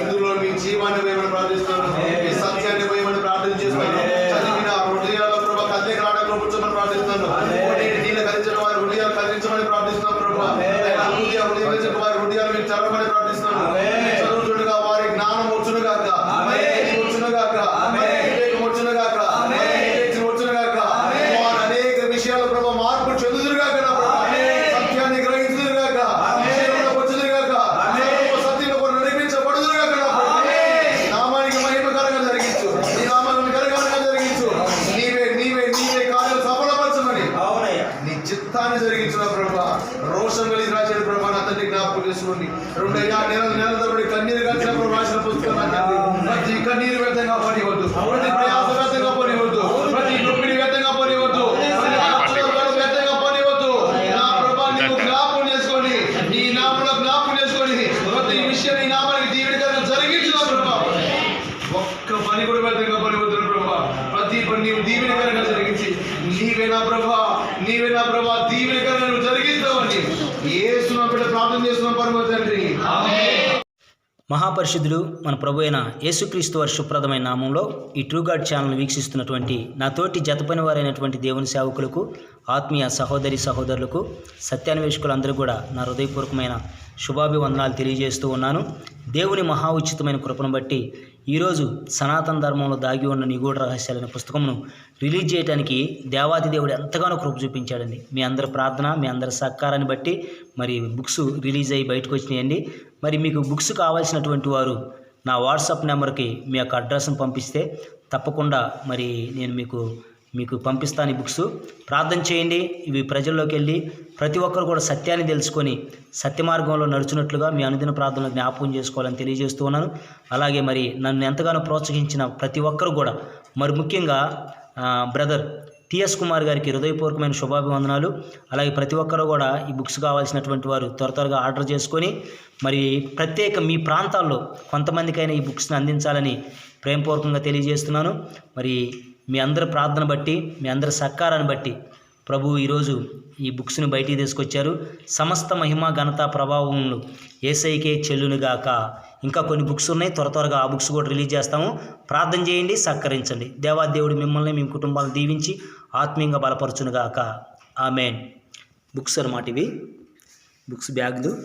ఇందులో మీ జీవాన్ని మేమని ప్రార్థిస్తున్నాను. మీ సత్యాన్ని మేమని ప్రార్థన చేస్తున్నాను. చదివిన హృదయాల ప్రభా కదిలిక రావడం కూర్చొని ప్రార్థిస్తున్నాను. నీళ్ళు కలిసిన వారి హృదయాలు కలిగించమని ప్రార్థిస్తున్నాను ప్రభా. హృదయ వారి హృదయాలు మీరు చదవమని ప్రార్థిస్తున్నాను. యుద్ధాన్ని జరిగించిన ప్రభా రోషం కలిగి రాసిన ప్రభా నా తండ్రి జ్ఞాపకం చేసుకోండి రెండయ్యా నెలల నెలల తరబడి కన్నీరు కలిసిన రాసిన పుస్తకం ప్రతి కన్నీరు వ్యర్థంగా పనివద్దు ప్రతి ప్రయాస వ్యర్థంగా పనివద్దు ప్రతి నొప్పిని వ్యర్థంగా పనివద్దు వ్యర్థంగా పనివద్దు నా ప్రభా నీకు జ్ఞాపకం చేసుకొని నీ నామంలో జ్ఞాపకం చేసుకొని ప్రతి విషయం నీ నామానికి దీవిడిగా జరిగించిన ప్రభా. ఒక్క పని కూడా వ్యర్థంగా పనివద్దు ప్రభా. ప్రతి పని నీవు దీవిడిగా జరిగించి నీవేనా ప్రభా. నీవే నా ప్రభా దీవెనగా నువ్వు జరిగిస్తావని ఏసున బిడ్డ ప్రార్థన చేస్తున్నాం పరమ తండ్రి. మహాపరిశుద్ధుడు మన ప్రభు అయిన యేసుక్రీస్తు వారి సుప్రదమైన నామంలో ఈ ట్రూ గాడ్ ఛానల్ వీక్షిస్తున్నటువంటి నా తోటి జతపని వారైనటువంటి దేవుని సేవకులకు ఆత్మీయ సహోదరి సహోదరులకు సత్యాన్వేషకులందరూ కూడా నా హృదయపూర్వకమైన శుభాభివందనాలు తెలియజేస్తూ ఉన్నాను. దేవుని మహా ఉచితమైన కృపను బట్టి ఈరోజు సనాతన ధర్మంలో దాగి ఉన్న నిగూఢ రహస్యాలనే పుస్తకమును రిలీజ్ చేయడానికి దేవాది దేవుడు ఎంతగానో కృప చూపించాడండి. మీ అందరి ప్రార్థన మీ అందరి సహకారాన్ని బట్టి మరి బుక్స్ రిలీజ్ అయ్యి బయటకు వచ్చినాయండి. మరి మీకు బుక్స్ కావాల్సినటువంటి వారు నా వాట్సాప్ నెంబర్కి మీ యొక్క అడ్రస్ను పంపిస్తే తప్పకుండా మరి నేను మీకు మీకు పంపిస్తాను ఈ బుక్స్. ప్రార్థన చేయండి. ఇవి ప్రజల్లోకి వెళ్ళి ప్రతి ఒక్కరు కూడా సత్యాన్ని తెలుసుకొని సత్య మార్గంలో నడుచున్నట్లుగా మీ అనుదిన ప్రార్థనలు జ్ఞాపకం చేసుకోవాలని తెలియజేస్తూ ఉన్నాను. అలాగే మరి నన్ను ఎంతగానో ప్రోత్సహించిన ప్రతి ఒక్కరు కూడా మరి ముఖ్యంగా బ్రదర్ టిఎస్ కుమార్ గారికి హృదయపూర్వకమైన శుభాభివందనాలు. అలాగే ప్రతి ఒక్కరు కూడా ఈ బుక్స్ కావాల్సినటువంటి వారు త్వర త్వరగా ఆర్డర్ చేసుకొని మరి ప్రత్యేక మీ ప్రాంతాల్లో కొంతమందికైనా ఈ బుక్స్ని అందించాలని ప్రేమపూర్వకంగా తెలియజేస్తున్నాను. మరి మీ అందరి ప్రార్థన బట్టి మీ అందరి సహకారాన్ని బట్టి ప్రభు ఈరోజు ఈ బుక్స్ని బయటికి తీసుకొచ్చారు. సమస్త మహిమ ఘనత ప్రభావములు ఏసైకే చెల్లునుగాక. ఇంకా కొన్ని బుక్స్ ఉన్నాయి. త్వర త్వరగా ఆ బుక్స్ కూడా రిలీజ్ చేస్తాము. ప్రార్థన చేయండి సహకరించండి. దేవాదేవుడు మిమ్మల్ని మీ కుటుంబాలను దీవించి ఆత్మీయంగా బలపరచునుగాక. ఆమెన్. బుక్స్ అన్నమాట ఇవి. బుక్స్ బ్యాగ్లు.